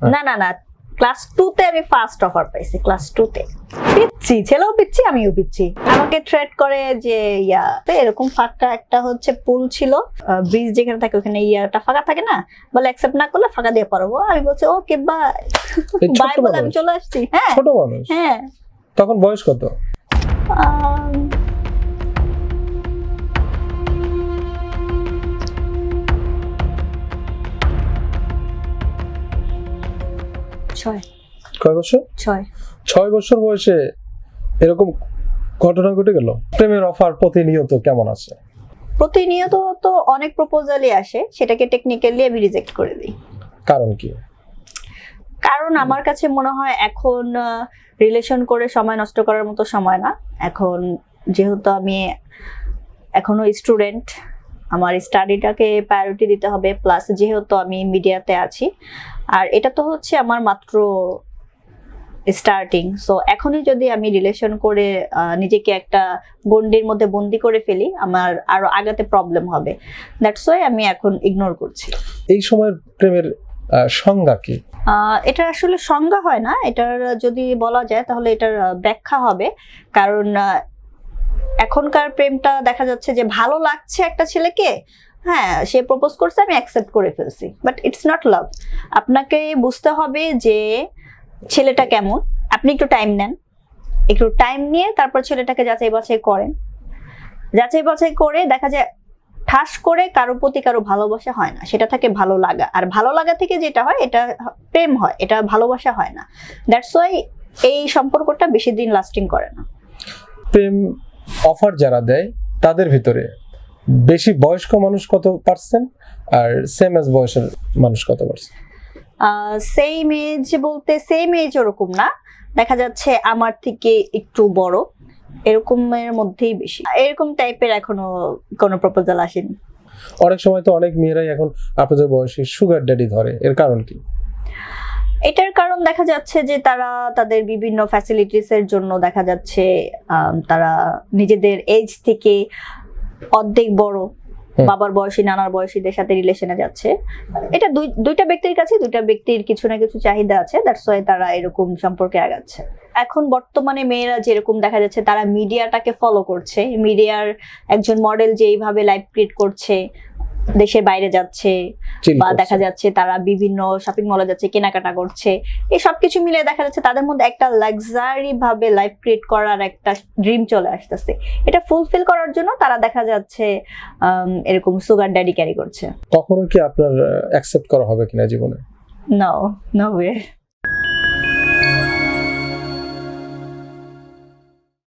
না না না ক্লাস টু তে আমি ফার্স্ট অফার পাইছি ক্লাস টু তে। পিচ্ছি ছেলেও পিচ্ছি আমিও পিচ্ছি। আমাকে থ্রেট করে যে ইয়া তো এরকম ফাঁকা একটা হচ্ছে পুল ছিল ব্রিজ যেখানে থাকে ওখানে ইয়াটা ফাঁকা থাকে না বলে অ্যাকসেপ্ট না করলে ফাঁকা দিয়ে পারব আমি বলছি ওকে বাই বাই বলে আমি চলে আসছি হ্যাঁ। ছোট মানুষ? হ্যাঁ। তখন বয়স কত? ছয়। কয় বছর? ছয়। ছয় বছর বয়সে এরকম ঘটনা ঘটে গেল? প্রেমের অফার প্রতিনিয়ত কেমন আছে? প্রতিনিয়ত তো অনেক প্রপোজালই আসে সেটাকে টেকনিক্যালি আমি রিজেক্ট করে দিই। কারণ কি? কারণ আমার কাছে মনে হয় এখন রিলেশন করে সময় নষ্ট করার মতো সময় না। এখন যেহেতু আমি এখনও স্টুডেন্ট আমার স্টাডিটাকে প্রায়োরিটি দিতে হবে প্লাস যেহেতু আমি মিডিয়াতে আছি আর এটা তো হচ্ছে আমার মাত্র স্টার্টিং সো এখনই যদি আমি রিলেশন করে নিজেকে একটা গন্ডির মধ্যে বন্দি করে ফেলি আমার আরও আগাতে প্রবলেম হবে। দ্যাটস ওয়াই আমি এখন ইগনোর করছি। এই সময়ের প্রেমের সংজ্ঞা কি? এটা আসলে সংজ্ঞা হয় না। এটার যদি বলা যায় তাহলে এটার ব্যাখ্যা হবে। কারণ এখনকার প্রেমটা দেখা যাচ্ছে যে ভালো লাগছে একটা ছেলেকে হ্যাঁ সে প্রপোজ করছে, আমি অ্যাকসেপ্ট করে ফেলছি। বাট ইটস নট লাভ আপনাকে বুঝতে হবে যে ছেলেটা কেমন। আপনি একটু টাইম নেন। একটু টাইম নিয়ে তারপর ছেলেটাকে যাচাই বাছাই করেন। যাচাই বাছাই করে দেখা যায় ঠাস করে কারও প্রতি কারও ভালোবাসা হয় না। সেটা থাকে ভালো লাগা। আর ভালো লাগা থেকে যেটা হয়, এটা প্রেম হয়। এটা ভালোবাসা হয় না। দ্যাটস ওয়াই এই সম্পর্কটা বেশি দিন লাস্টিং করে না। প্রেম অফার যারা দেয় তাদের ভিতরে বেশি বয়স্ক মানুষ কত পার্সেন্ট আর সেম এজ বয়সের মানুষ কত পার্সেন্ট সেম এজ বলতে সেম এজ ওরকম না। দেখা যাচ্ছে আমার থেকে একটু বড়। এরকমের মধ্যেই বেশি। এরকম টাইপের এখনও কোনো প্রপোজাল আসেনি। অনেক সময় তো অনেক মেয়েরাই এখন আপনাদের বয়সে সুগার ড্যাডি ধরে। এর কারণ কি? এটার কারণ দেখা যাচ্ছে যে তারা তাদের বিভিন্ন ফ্যাসিলিটিস এর জন্য দেখা যাচ্ছে তারা নিজেদের এজ থেকে অর্ধেক বড় বাবার বয়সী নানার বয়সীদের সাথে রিলেশনে যাচ্ছে। এটা দুই দুইটা ব্যক্তির কাছে দুইটা ব্যক্তির কিছু না কিছু চাহিদা আছে দ্যাটস ওয়াই তারা এরকম সম্পর্কে আগাচ্ছে। এখন বর্তমানে মেয়েরা যেরকম দেখা যাচ্ছে তারা মিডিয়াটাকে ফলো করছে। মিডিয়ার একজন মডেল যে এইভাবে লাইভ ক্রিয়েট করছে দেশের বাইরে যাচ্ছে বা দেখা যাচ্ছে তারা বিভিন্ন শপিং মলে যাচ্ছে কেনাকাটা করছে। এই সবকিছু মিলে দেখা যাচ্ছে তাদের মধ্যে একটা লাক্সারি ভাবে লাইফ ক্রিয়েট করার একটা ড্রিম চলে আসতেছে। এটা ফুলফিল করার জন্য তারা দেখা যাচ্ছে এরকম সুগার ড্যাডি ক্যারি করছে। কখনো কি আপনার অ্যাকসেপ্ট করা হবে কিনা জীবনে? No no way